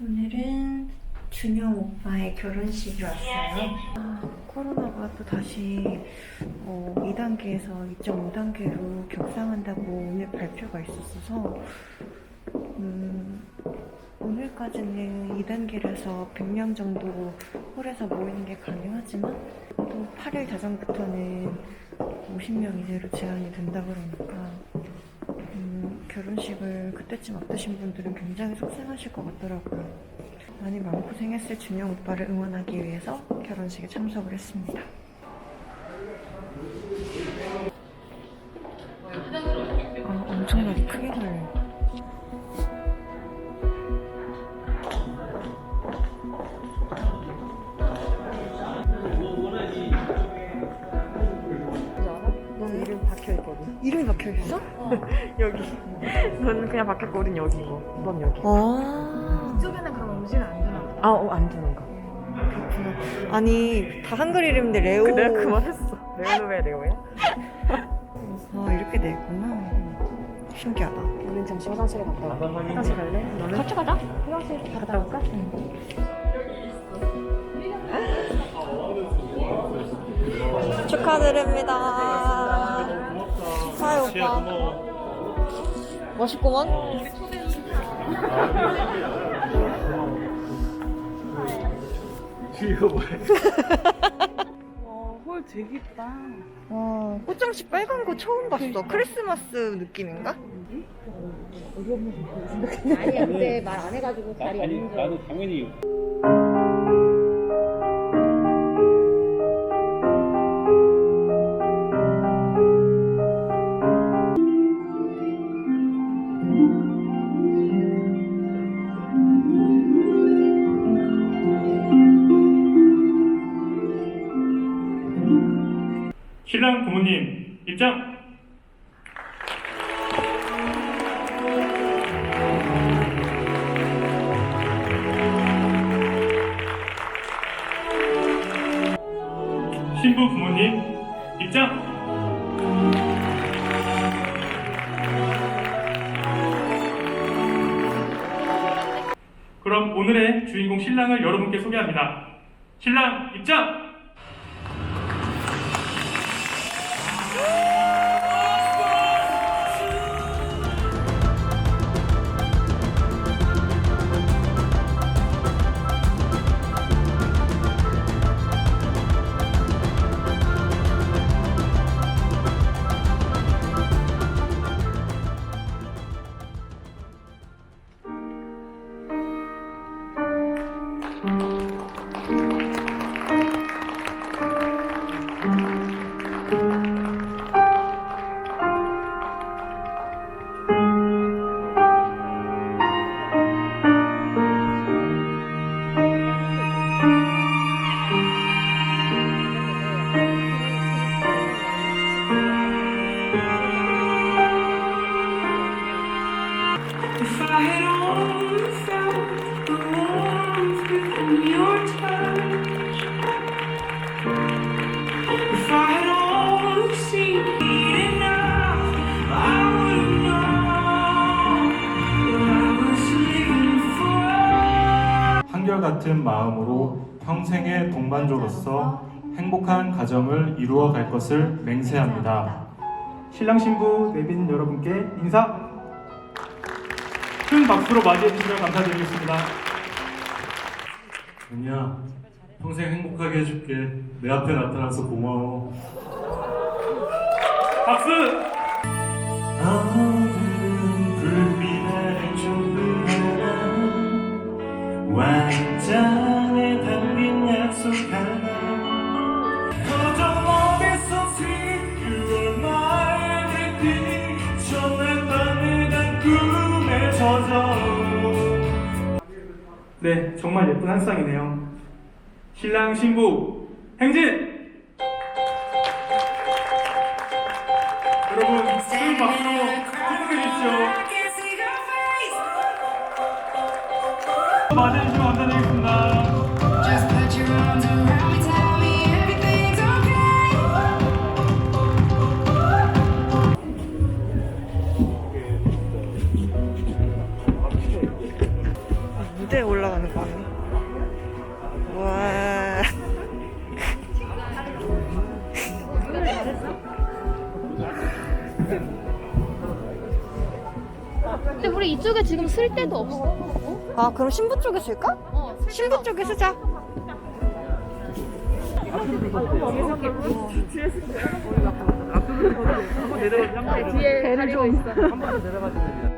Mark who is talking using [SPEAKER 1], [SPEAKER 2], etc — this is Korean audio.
[SPEAKER 1] 오늘은 준영 오빠의 결혼식이 왔어요. 아, 코로나가 또 다시 어, 2단계에서 2.5단계로 격상한다고 오늘 발표가 있었어서 음, 오늘까지는 2단계라서 100명 정도 홀에서 모이는 게 가능하지만 또 8일 자정부터는 50명 이내로 제한이 된다 그러니까 결혼식을 그때쯤 앞두신 분들은 굉장히 속상하실 것 같더라고요. 많이 마음고생했을 준영 오빠를 응원하기 위해서 결혼식에 참석을 했습니다. 아, 엄청나게 크게 걸려요. 이름이 박혀 있어? 여기. 너는 그냥 박혔고 우린 여기고. 넌 여기. 아.
[SPEAKER 2] 이쪽에는 그럼 음식을 안 주나.
[SPEAKER 1] 아, 어, 안 주는 거. 그렇구나. 아니, 다 한글 이름인데 레오. 내가 그만했어. 레오노베 레오야? 아, 이렇게 돼 있구나. 신기하다.
[SPEAKER 2] 우린 잠시 화장실에 갔다 올게. 화장실 갈래? 너는? 같이 가자. 화장실 갔다 올까?
[SPEAKER 1] 축하드립니다. 사이 오빠. 멋있구먼.
[SPEAKER 3] 와, 홀 되게 있다.
[SPEAKER 1] 와, 꽃장식 빨간 거 처음 봤어. 크리스마스 느낌인가?
[SPEAKER 2] 아니야, 그때 말 안 해가지고 자리 없는 줄.
[SPEAKER 4] 나도 당연히
[SPEAKER 5] 신랑 부모님 입장. 신부 부모님 입장. 그럼 오늘의 주인공 신랑을 여러분께 소개합니다. 신랑 입장.
[SPEAKER 6] Woo! 같은 마음으로 평생의 동반자로서 행복한 가정을 이루어 갈 것을 맹세합니다.
[SPEAKER 5] 신랑 신부 내빈 여러분께 인사 큰 박수로 맞이해 주시면 감사드리겠습니다.
[SPEAKER 6] 은희야, 평생 행복하게 해줄게. 내 앞에 나타나서 고마워.
[SPEAKER 5] 박수!
[SPEAKER 6] 어두운 불빛 아래 조그마한 완장에 담긴 약속 하나 거저 전날 밤에 난 꿈에 젖어
[SPEAKER 5] 네, 정말 예쁜 한 쌍이네요. 신랑 신부 행진! 여러분, 큰 박수로 축복해 주십시오.
[SPEAKER 1] 올라가는 거 아니야? 와.
[SPEAKER 7] 근데 우리 이쪽에 지금 쓸 데도 없어.
[SPEAKER 1] 아 그럼 신부 쪽에 쓸까?
[SPEAKER 7] 어,
[SPEAKER 1] 신부 쪽에 쓰자.
[SPEAKER 7] 앞으로 내려가 네, 뒤에 다리가
[SPEAKER 3] 한번 내려가지